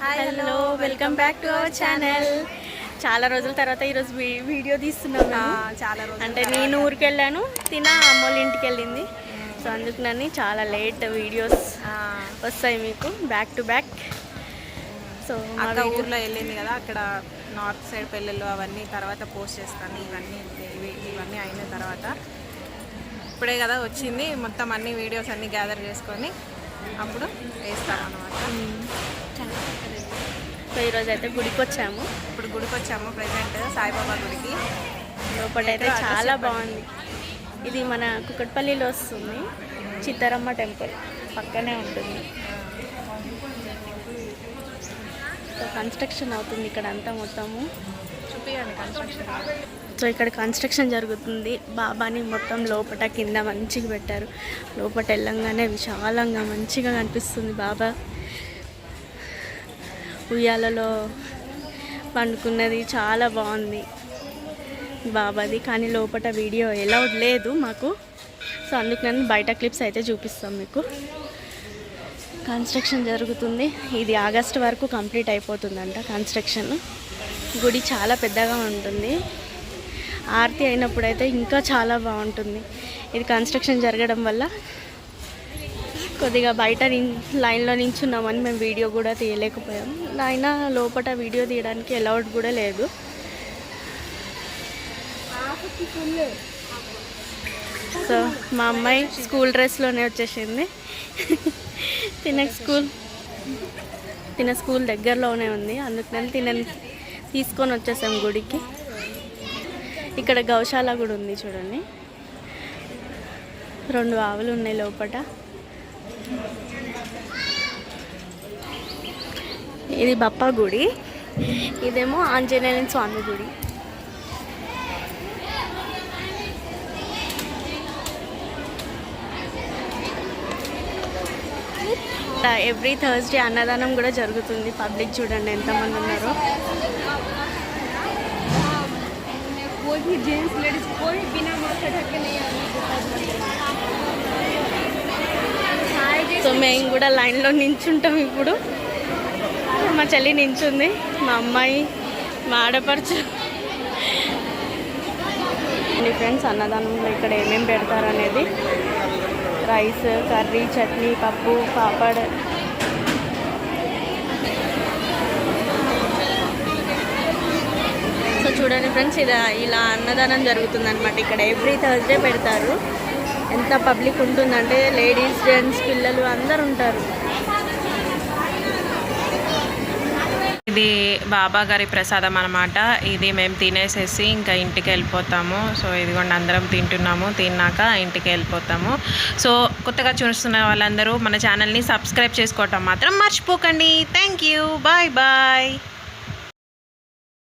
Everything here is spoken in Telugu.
Hello welcome back to our channel చాలా రోజుల తర్వాత ఈరోజు వీడియో తీస్తున్నాం మేము. చాలా రోజులు అంటే నేను ఊరికి వెళ్ళాను తిన అమ్మోళ్ళ ఇంటికి వెళ్ళింది. సో అందుకని చాలా లేట్ వీడియోస్ వస్తాయి మీకు బ్యాక్ టు బ్యాక్ సో మా అక్క వీడియో- ఊర్లో వెళ్ళింది కదా అక్కడ నార్త్ సైడ్ పెళ్ళిళ్ళు అవన్నీ తర్వాత పోస్ట్ చేస్తాను ఇవన్నీ ఇవి- ఇవన్నీ అయిన తర్వాత. ఇప్పుడే కదా వచ్చింది మొత్తం అన్ని వీడియోస్ అన్ని గ్యాదర్ చేసుకొని అప్పుడు వేస్తాం అనమాట సో ఈరోజు అయితే గుడికి వచ్చాము ఇప్పుడు గుడికి వచ్చాము ప్రజెంట్ సాయిబాబా గుడికి. లోపలైతే చాలా బాగుంది. ఇది మన కుక్కట్పల్లిలో వస్తుంది. చిత్తరమ్మ టెంపుల్. పక్కనే ఉంటుంది. కన్స్ట్రక్షన్ అవుతుంది ఇక్కడ అంతా మొత్తము. సో ఇక్కడ కన్స్ట్రక్షన్ జరుగుతుంది. బాబాని మొత్తం లోపట కింద మంచిగా పెట్టారు. లోపట వెళ్ళంగానే విశాలంగా మంచిగా కనిపిస్తుంది బాబా. ఉయ్యాలలో పండుకున్నది చాలా బాగుంది బాబాది. కానీ లోపట వీడియో ఎలా లేదు మాకు. సో అందుకని బయట క్లిప్స్ అయితే చూపిస్తాం మీకు. కన్స్ట్రక్షన్ జరుగుతుంది. ఇది ఆగస్ట్ వరకు కంప్లీట్ అయిపోతుందంట కన్స్ట్రక్షన్. గుడి చాలా పెద్దగా ఉంటుంది. ఆరతి అయినప్పుడైతే ఇంకా చాలా బాగుంటుంది. ఇది కన్స్ట్రక్షన్ జరగడం వల్ల కొద్దిగా బయట నిన్- లైన్లో నించున్నామని మేము వీడియో కూడా తీయలేకపోయాం అయినా లోపల వీడియో తీయడానికి అలౌడ్ కూడా లేదు. సో మా అమ్మాయి స్కూల్ డ్రెస్లోనే వచ్చేసింది. తిన స్కూల్. తిన స్కూల్ దగ్గరలోనే ఉంది. అందుకని తిన తీసుకొని వచ్చేసాం గుడికి. ఇక్కడ గౌశాల కూడా ఉంది చూడండి. రెండు ఆవులు ఉన్నాయి లోపట. ఇది బప్ప గుడి. ఇదేమో ఆంజనేయ స్వామి గుడి. ఎవ్రీ థర్స్డే అన్నదానం కూడా జరుగుతుంది. పబ్లిక్ చూడండి ఎంతమంది ఉన్నారో. సో మేము కూడా లైన్లో నించుంటాం ఇప్పుడు. మా చెల్లి నించుంది. మా అమ్మాయి మా ఆడపడుచు. ఫ్రెండ్స్ అన్నదానంలో ఇక్కడ ఏమేమి పెడతారు అనేది రైస్ కర్రీ చట్నీ పప్పు పాపడ్. సో చూడండి ఫ్రెండ్స్ ఇలా ఇలా అన్నదానం జరుగుతుందనమాట ఇక్కడ ఎవ్రీ థర్స్డే పెడతారు. ఎంత పబ్లిక్ ఉంటుందంటే లేడీస్ జెంట్స్ పిల్లలు అందరు ఉంటారు. ఇది బాబా గారి ప్రసాదం అనమాట ఇది మేము తినేసేసి ఇంకా ఇంటికి వెళ్ళిపోతాము. సో ఇదిగోండి అందరం తింటున్నాము. తిన్నాక ఇంటికి వెళ్ళిపోతాము. సో కొత్తగా చూస్తున్న వాళ్ళందరూ మన ఛానల్ని సబ్స్క్రైబ్ చేసుకోవటం మాత్రం మర్చిపోకండి. Thank you. Bye bye.